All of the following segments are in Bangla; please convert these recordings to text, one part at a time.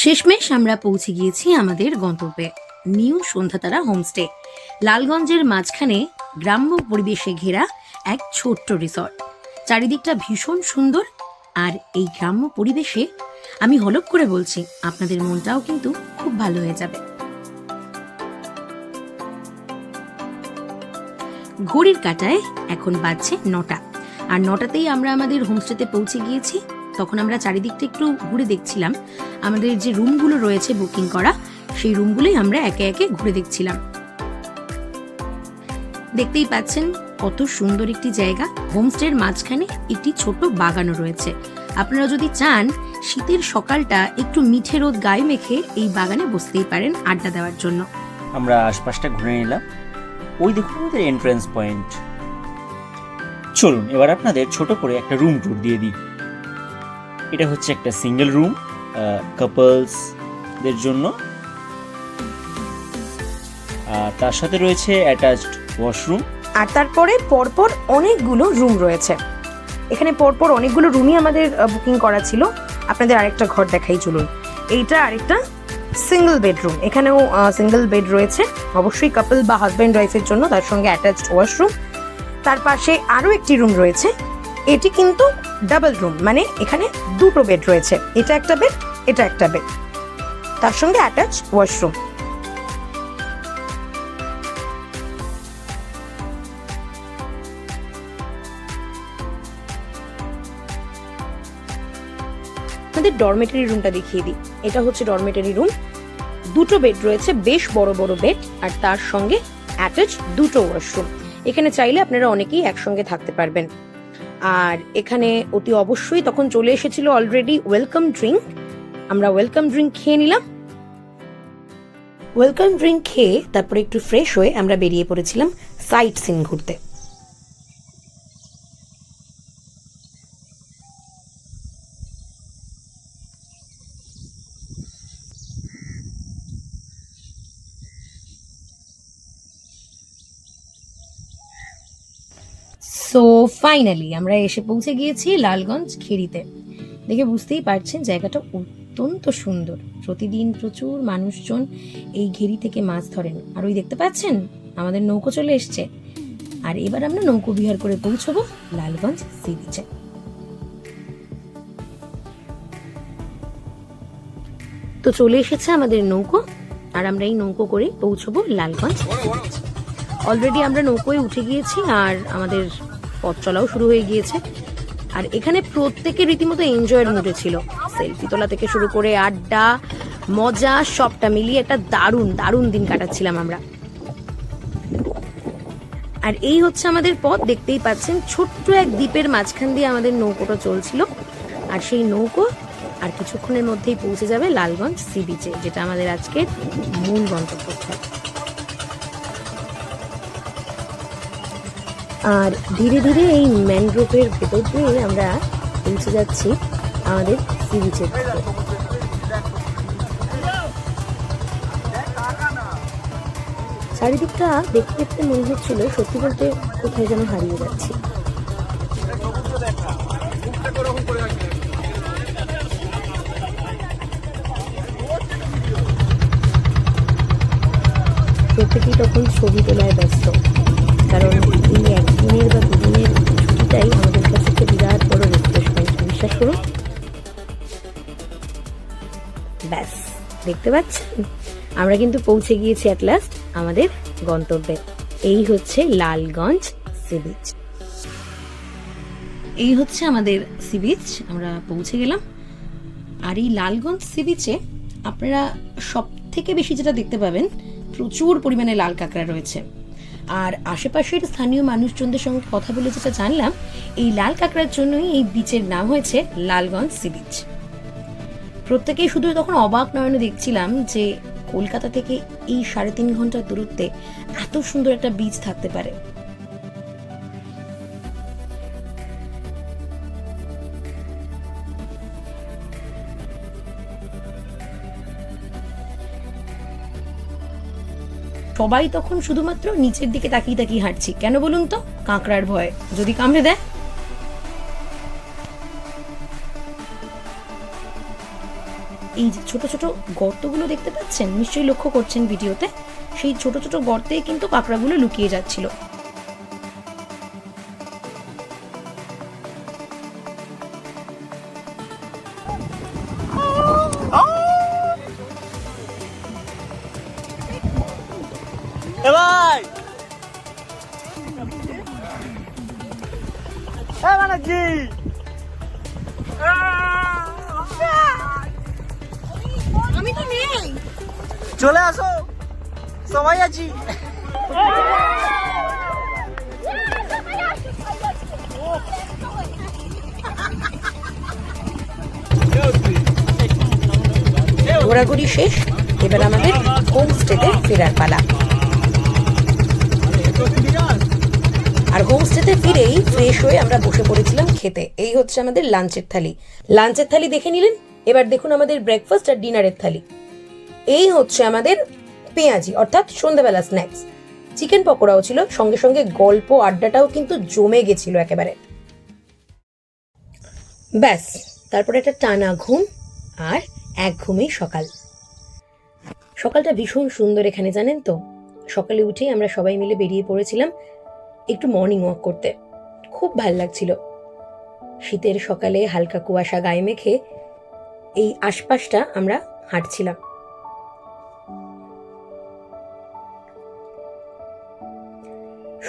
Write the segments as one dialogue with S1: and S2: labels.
S1: শেষমেশ আমরা পৌঁছে গিয়েছি আমাদের গন্তব্যে, নিউ সন্ধ্যাতারা হোমস্টে, লালগঞ্জের মাঝখানে গ্রাম্য পরিবেশে ঘেরা এক ছোট্ট রিসর্ট চারিদিকটা ভীষণ সুন্দর আর এই গ্রাম্য পরিবেশে আমি হলপ করে বলছি, আপনাদের মনটাও কিন্তু খুব ভালো হয়ে যাবে। ঘড়ির কাটায় এখন বাজছে নটা। আর নটাতেই আমরা আমাদের হোমস্টেতে পৌঁছে গিয়েছি। তখন আমরা চারিদিকটা একটু ঘুরে দেখছিলাম। আমাদের যে রুমগুলো রয়েছে বুকিং করা, সেই রুমগুলোই আমরা একে একে ঘুরে দেখছিলাম। দেখতেই পাচ্ছেন কত সুন্দর একটি জায়গা। হোমস্টের মাঝখানে একটি ছোট বাগানও রয়েছে। আপনারা যদি চান, শীতের সকালটা একটু মিঠে রোদ গায়ে মেখে এই বাগানে বসতেই পারেন আড্ডা দেওয়ার জন্য।
S2: আমরা আশপাশটা ঘুরে নিলাম। ওই দেখুন আমাদের এন্ট্রান্স পয়েন্ট চলুন, এবার আপনাদের ছোট করে একটা রুম ট্যুর দিয়ে দিই। এটা হচ্ছে একটা সিঙ্গেল রুম কাপলসদের জন্য। আর তার সাথে রয়েছে অ্যাটাচড ওয়াশরুম
S3: আর তারপরে পরপর অনেকগুলো রুম রয়েছে। এখানে পরপর অনেকগুলো রুমই আমাদের বুকিং করা ছিল। আপনাদের আরেকটা ঘর দেখাই, চলুন। এইটা আরেকটা সিঙ্গেল বেডরুম এখানেও সিঙ্গেল বেড রয়েছে। অবশ্যই কাপল বা হাজব্যান্ড ওয়াইফের জন্য তার সঙ্গে অ্যাটাচড ওয়াশরুম তার পাশে আরও একটি রুম রয়েছে। এটি কিন্তু ডাবল রুম মানে এখানে দুটো বেড রয়েছে। এটা একটা বেড এটা একটা বেড তার সঙ্গে অ্যাটাচ ওয়াশরুম আপনাদের ডরমেটারি রুমটা দেখিয়ে দিই। এটা হচ্ছে ডরমেটারি রুম দুটো বেড রয়েছে, বেশ বড় বড় বেড আর তার সঙ্গে অ্যাটাচ দুটো ওয়াশরুম এখানে চাইলে আপনারা অনেকেই একসঙ্গে থাকতে পারবেন। আর এখানে অতি অবশ্যই তখন চলে এসেছিল অলরেডি ওয়েলকাম ড্রিঙ্ক আমরা ওয়েলকাম ড্রিঙ্ক খেয়ে নিলাম। ওয়েলকাম ড্রিঙ্ক খেয়ে তারপরে একটু ফ্রেশ হয়ে আমরা বেরিয়ে পড়েছিলাম সাইট সিন ঘুরতে।
S1: সো ফাইনালি আমরা এসে পৌঁছে গিয়েছি লালগঞ্জ খেরিতে দেখে বুঝতেই পারছেন জায়গাটা অত্যন্ত সুন্দর। প্রতিদিন প্রচুর মানুষজন এই ঘেরি থেকে মাছ ধরেন। আর ওই দেখতে পাচ্ছেন? আমাদের নৌকো চলে এসছে। আর এবার আমরা নৌকো বিহার করে পৌঁছবো লালগঞ্জ সি বিচে তো চলে এসেছে আমাদের নৌকো। আর আমরা এই নৌকো করে পৌঁছবো লালগঞ্জ অলরেডি আমরা নৌকোয় উঠে গিয়েছি আর আমাদের পথ চলাও শুরু হয়ে গিয়েছে। আর এখানে প্রত্যেকে রীতিমতো এনজয়ের মুডে ছিল। সেলফি তোলা থেকে শুরু করে আড্ডা, মজা, সবটা মিলিয়ে একটা দারুণ দারুণ দিন কাটাচ্ছিলাম আমরা। আর এই হচ্ছে আমাদের পথ। দেখতেই পাচ্ছেন, ছোট্ট এক দ্বীপের মাঝখান দিয়ে আমাদের নৌকোটা চলছিল। আর সেই নৌকো আর কিছুক্ষণের মধ্যেই পৌঁছে যাবে লালগঞ্জ সি বিচে, যেটা আমাদের আজকের মূল গন্তব্যস্থল। আর ধীরে ধীরে এই ম্যানগ্রোভের ভেতর দিয়ে আমরা পৌঁছে যাচ্ছি আমাদের সি বিচের চারিদিকটা দেখতে দেখতে মনে হচ্ছিল সত্যি বলতে কোথায় যেন হারিয়ে যাচ্ছি। প্রত্যেকেই তখন ছবি তোলায় ব্যস্ত। কারণ এই একদিনের বা দুদিনের ছুটিটাই আমাদের কাছে একটা বিরাট বড় রিফ্রেশমেন্ট বিশ্বাস করুন। ব্যাস, দেখতে পাচ্ছেন? আমরা কিন্তু পৌঁছে গিয়েছি অ্যাট লাস্ট আমাদের গন্তব্যে। এই হচ্ছে লালগঞ্জ সি বিচ এই হচ্ছে আমাদের সি বিচ আমরা পৌঁছে গেলাম। আর এই লালগঞ্জ সি বিচে আপনারা সব থেকে বেশি যেটা দেখতে পাবেন, প্রচুর পরিমাণে লাল কাঁকড়া রয়েছে। আর আশেপাশের স্থানীয় মানুষজনদের সঙ্গে কথা বলে যেটা জানলাম, এই লাল কাঁকড়ার জন্যই এই বিচের নাম হয়েছে লালগঞ্জ সি বিচ প্রত্যেকেই শুধু তখন অবাক নয়নে দেখছিলাম যে কলকাতা থেকে এই সাড়ে তিন ঘণ্টার দূরত্বে এত সুন্দর একটা বিচ থাকতে পারে। সবাই তখন শুধুমাত্র নিচের দিকে তাকিয়ে তাকিয়ে হাঁটছি। কেন বলুন তো? কাঁকড়ার ভয়। যদি কামড়ে দেয়? এই যে ছোট ছোট গর্তগুলো দেখতে পাচ্ছেন? নিশ্চয়ই লক্ষ্য করছেন ভিডিওতে। সেই ছোট ছোট গর্তে কিন্তু কাঁকড়াগুলো লুকিয়ে যাচ্ছিল।
S2: চলে আসো। সবাই আছি।
S1: ঘোরাঘুরি শেষ, এবার আমাদের হোমস্টেতে ফেরার পালা। আর হোমস্টেতে ফিরেই ফ্রেশ হয়ে আমরা বসে পড়েছিলাম খেতে। এই হচ্ছে আমাদের লাঞ্চের থালি। লাঞ্চের থালি দেখে নিলেন? এবার দেখুন আমাদের ব্রেকফাস্ট আর ডিনারের থালি। এই হচ্ছে আমাদের পেঁয়াজি, অর্থাৎ সন্ধ্যাবেলা স্ন্যাক্স চিকেন পকোড়াও ছিল, সঙ্গে সঙ্গে গল্প, আড্ডাটাও কিন্তু জমে গেছিল একেবারে। ব্যাস, তারপরে একটা টানা ঘুম আর এক ঘুমেই সকাল। সকালটা ভীষণ সুন্দর এখানে, জানেন তো? সকালে উঠেই আমরা সবাই মিলে বেরিয়ে পড়েছিলাম একটু মর্নিং ওয়াক করতে। খুব ভালো লাগছিল। শীতের সকালে হালকা কুয়াশা গায়ে মেখে এই আশপাশটা আমরা হাঁটছিলাম।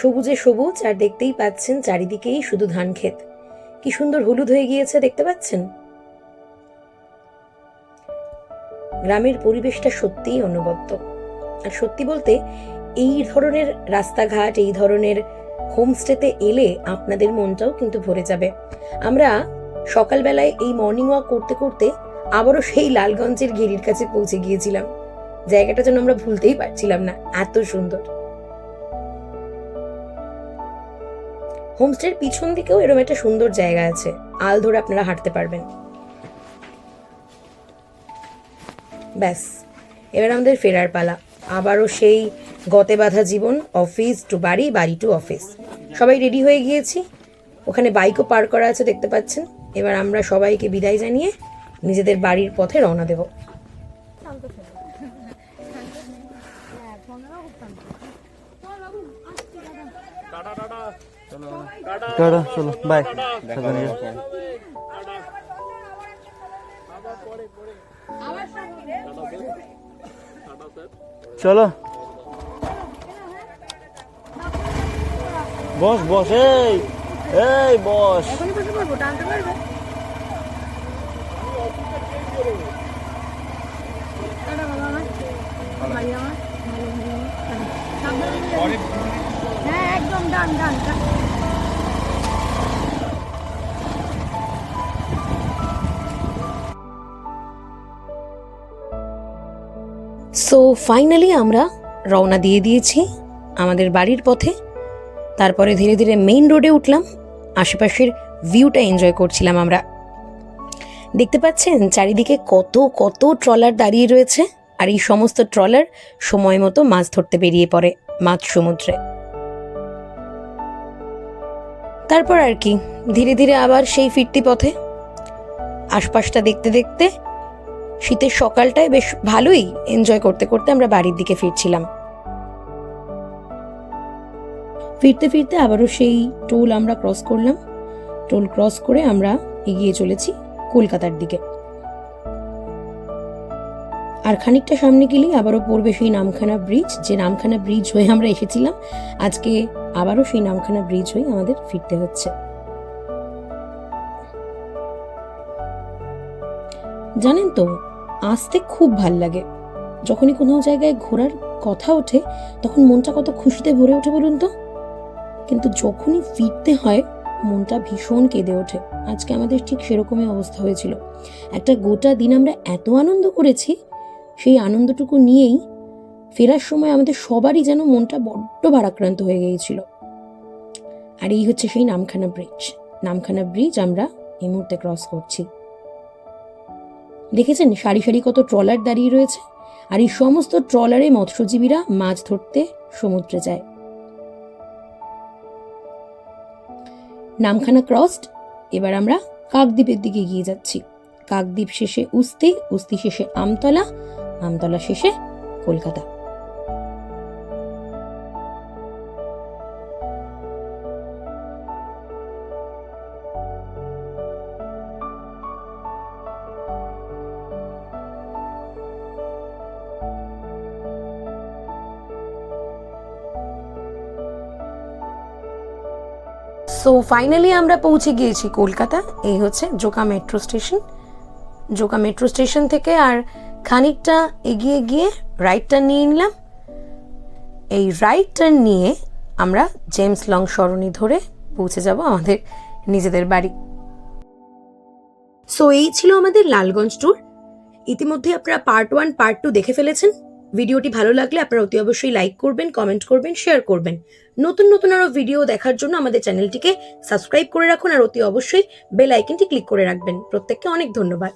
S1: সবুজে সবুজ আর দেখতেই পাচ্ছেন চারিদিকেই শুধু ধান ক্ষেত। কি সুন্দর হলুদ হয়ে গিয়েছে, দেখতে পাচ্ছেন? গ্রামের পরিবেশটা সত্যিই অনবদ্য আর সত্যি বলতে, এই ধরনের রাস্তাঘাট, এই ধরনের হোমস্টেতে এলে আপনাদের মনটাও কিন্তু ভরে যাবে। আমরা সকালবেলায় এই মর্নিং ওয়াক করতে করতে আবারও সেই লালগঞ্জের গিরির কাছে পৌঁছে গিয়েছিলাম। জায়গাটা যেন আমরা ভুলতেই পারছিলাম না, এত সুন্দর। হোমস্টের পিছন দিকেও এরকম একটা সুন্দর জায়গা আছে। আল ধরে আপনারা হাঁটতে পারবেন। ব্যাস এবার আমাদের ফেরার পালা। আবারও সেই গতে বাঁধা জীবন অফিস টু বাড়ি বাড়ি টু অফিস সবাই রেডি হয়ে গিয়েছি। ওখানে বাইকও পার করা আছে দেখতে পাচ্ছেন। এবার আমরা সবাইকে বিদায় জানিয়ে নিজেদের বাড়ির পথে রওনা দেব।
S4: টাটা। চলো বাই চলো। বস বস এই এই বস।
S5: হ্যাঁ একদম ডান ডান ডান
S1: সো ফাইনালি আমরা রওনা দিয়ে দিয়েছি আমাদের বাড়ির পথে। তারপরে ধীরে ধীরে মেইন রোডে উঠলাম। আশেপাশের ভিউটা এনজয় করছিলাম আমরা। দেখতে পাচ্ছেন, চারিদিকে কত কত ট্রলার দাঁড়িয়ে রয়েছে আর এই সমস্ত ট্রলার সময় মতো মাছ ধরতে বেরিয়ে পড়ে মাছ সমুদ্রে। তারপর আর কি, ধীরে ধীরে আবার সেই ফিরতি পথে। আশপাশটা দেখতে দেখতে শীতের সকালটায় বেশ ভালোই এনজয় করতে করতে আমরা বাড়ির দিকে ফিরছিলাম। ফিরতে ফিরতে আবারও সেই টোল আমরা ক্রস করলাম। টোল ক্রস করে আমরা এগিয়ে চলেছি কলকাতার দিকে। আর খানিকটা সামনে গেলেই আবারও পড়বে সেই নামখানা ব্রিজ যে নামখানা ব্রিজ হয়ে আমরা এসেছিলাম, আজকে আবারও সেই নামখানা ব্রিজ হয়ে আমাদের ফিরতে হচ্ছে। জানেন তো, আসতে খুব ভালো লাগে। যখনই কোনো জায়গায় ঘোরার কথা ওঠে, তখন মনটা কত খুশিতে ভরে ওঠে বলুন তো? কিন্তু যখনই ফিরতে হয়, মনটা ভীষণ কেঁদে ওঠে। আজকে আমাদের ঠিক সেরকমই অবস্থা হয়েছিল। একটা গোটা দিন আমরা এত আনন্দ করেছি, সেই আনন্দটুকু নিয়েই ফেরার সময় আমাদের সবারই যেন মনটা বড্ড ভারাক্রান্ত হয়ে গিয়েছিল। আর এই হচ্ছে সেই নামখানা ব্রিজ নামখানা ব্রিজ আমরা এই মুহূর্তে ক্রস করছি। দেখেছেন সারি সারি কত ট্রলার দাঁড়িয়ে রয়েছে? আর এই সমস্ত ট্রলারে মৎস্যজীবীরা মাছ ধরতে সমুদ্রে যায়। নামখানা ক্রসড, এবার আমরা কাকদ্বীপের দিকে গিয়ে যাচ্ছি।
S6: কাকদ্বীপ শেষে উস্তি উস্তি শেষে আমতলা আমতলা শেষে কলকাতা।
S1: সো ফাইনালি আমরা পৌঁছে গিয়েছি কলকাতা এই হচ্ছে Joka metro station. Joka metro station থেকে আর খানিকটা এগিয়ে গিয়ে রাইট টার্ন নিয়ে নিলাম। এই রাইট টার্ন নিয়ে আমরা জেমস লং সরণি ধরে পৌঁছে যাব আমাদের নিজেদের বাড়ি। সো এই ছিল আমাদের লালগঞ্জ ট্যুর ইতিমধ্যে আপনারা পার্ট ওয়ান পার্ট টু দেখে ফেলেছেন। ভিডিওটি ভালো লাগলে আপনারা অতি অবশ্যই লাইক করবেন কমেন্ট করবেন শেয়ার করবেন। নতুন নতুন আরও ভিডিও দেখার জন্য আমাদের চ্যানেলটিকে সাবস্ক্রাইব করে রাখুন আর অতি অবশ্যই বেল আইকনটি ক্লিক করে রাখবেন। প্রত্যেককে অনেক ধন্যবাদ।